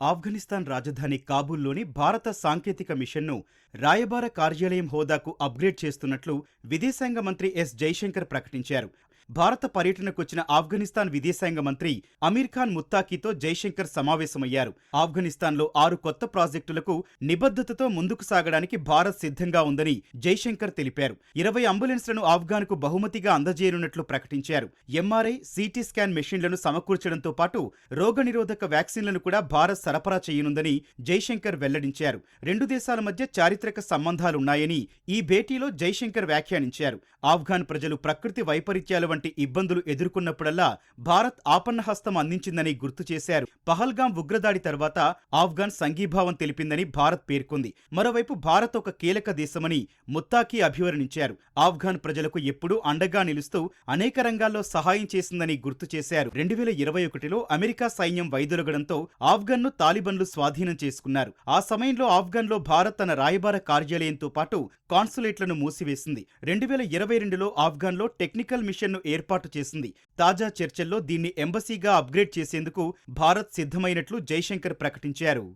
ఆఫ్ఘనిస్తాన్ రాజధాని కాబూల్లోని భారత సాంకేతిక మిషన్ను రాయబార కార్యాలయం హోదాకు అప్గ్రేడ్ చేస్తున్నట్లు విదేశాంగ మంత్రి ఎస్. జైశంకర్ ప్రకటించారు. భారత పర్యటనకొచ్చిన ఆఫ్ఘనిస్తాన్ విదేశాంగ మంత్రి అమీర్ ఖాన్ ముత్తాకీతో జైశంకర్ సమావేశమయ్యారు. ఆఫ్ఘనిస్తాన్లో ఆరు కొత్త ప్రాజెక్టులకు నిబద్ధతతో ముందుకు సాగడానికి భారత్ సిద్ధంగా ఉందని జైశంకర్ తెలిపారు. ఇరవై అంబులెన్స్లను ఆఫ్ఘాన్కు బహుమతిగా అందజేయనున్నట్లు ప్రకటించారు. ఎంఆర్ఐ సిటీ స్కాన్ మెషిన్లను సమకూర్చడంతో పాటు రోగనిరోధక వ్యాక్సిన్లను కూడా భారత్ సరఫరా చేయనుందని జైశంకర్ వెల్లడించారు. రెండు దేశాల మధ్య చారిత్రక సంబంధాలున్నాయని ఈ భేటీలో జైశంకర్ వ్యాఖ్యానించారు. ఆఫ్ఘాన్ ప్రజలు ప్రకృతి వైపరీత్యాల వంటి ఇబ్బందులు ఎదుర్కొన్నప్పుడల్లా భారత్ ఆపన్నహస్తం అందించిందని గుర్తు చేశారు. పహల్గాం ఉగ్రదాడి తర్వాత ఆఫ్ఘాన్ సంఘీభావం తెలిపిందని భారత్ పేర్కొంది. మరోవైపు భారత్ ఒక కీలక దేశమని ముత్తాకి అభివర్ణించారు. ఆఫ్ఘాన్ ప్రజలకు ఎప్పుడూ అండగా నిలుస్తూ అనేక రంగాల్లో సహాయం చేసిందని గుర్తు చేశారు. రెండు వేల ఇరవై ఒకటిలో అమెరికా సైన్యం వైదొలగడంతో ఆఫ్ఘన్ను తాలిబన్లు స్వాధీనం చేసుకున్నారు. ఆ సమయంలో ఆఫ్ఘన్లో భారత్ తన రాయబార కార్యాలయంతో పాటు కాన్సులేట్లను మూసివేసింది. రెండు వేల ఇరవై రెండులో ఆఫ్ఘన్లో టెక్నికల్ మిషన్ను ఏర్పాటు చేసింది. తాజా చర్చల్లో దీన్ని ఎంబసీగా అప్గ్రేడ్ చేసేందుకు భారత్ సిద్ధమైనట్లు జైశంకర్ ప్రకటించారు.